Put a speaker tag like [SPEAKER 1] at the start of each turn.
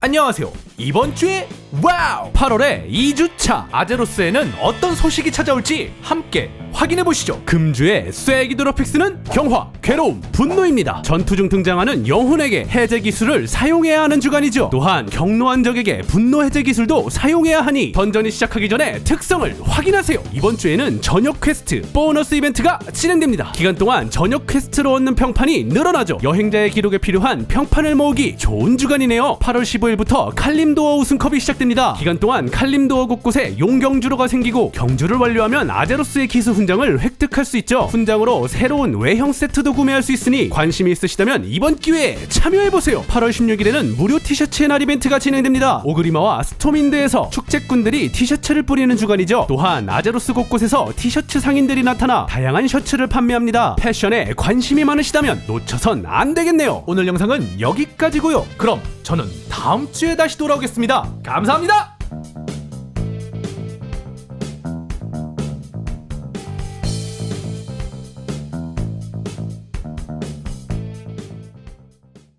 [SPEAKER 1] 안녕하세요. 이번 주에 와우! 8월의 2주차 아제로스에는 어떤 소식이 찾아올지 함께 확인해 보시죠. 금주의 쐐기드로픽스는 경화, 괴로움, 분노입니다. 전투 중 등장하는 영혼에게 해제 기술을 사용해야 하는 주간이죠. 또한 경로한 적에게 분노 해제 기술도 사용해야 하니 던전이 시작하기 전에 특성을 확인하세요. 이번 주에는 저녁 퀘스트, 보너스 이벤트가 진행됩니다. 기간 동안 저녁 퀘스트로 얻는 평판이 늘어나죠. 여행자의 기록에 필요한 평판을 모으기 좋은 주간이네요. 8월 15일부터 칼림도어 우승컵이 시작됩니다. 기간 동안 칼림도어 곳곳에 용경주로가 생기고 경주를 완료하면 아제로스의 기수 훈장을 획득할 수 있죠. 훈장으로 새로운 외형 세트도 구매할 수 있으니 관심이 있으시다면 이번 기회에 참여해보세요. 8월 16일에는 무료 티셔츠의 날 이벤트가 진행됩니다. 오그리마와 스톰인드에서 축제꾼들이 티셔츠를 뿌리는 주간이죠. 또한 아제로스 곳곳에서 티셔츠 상인들이 나타나 다양한 셔츠를 판매합니다. 패션에 관심이 많으시다면 놓쳐선 안 되겠네요. 오늘 영상은 여기까지고요. 그럼 저는 다음 주에 다시 돌아오겠습니다. 감사합니다.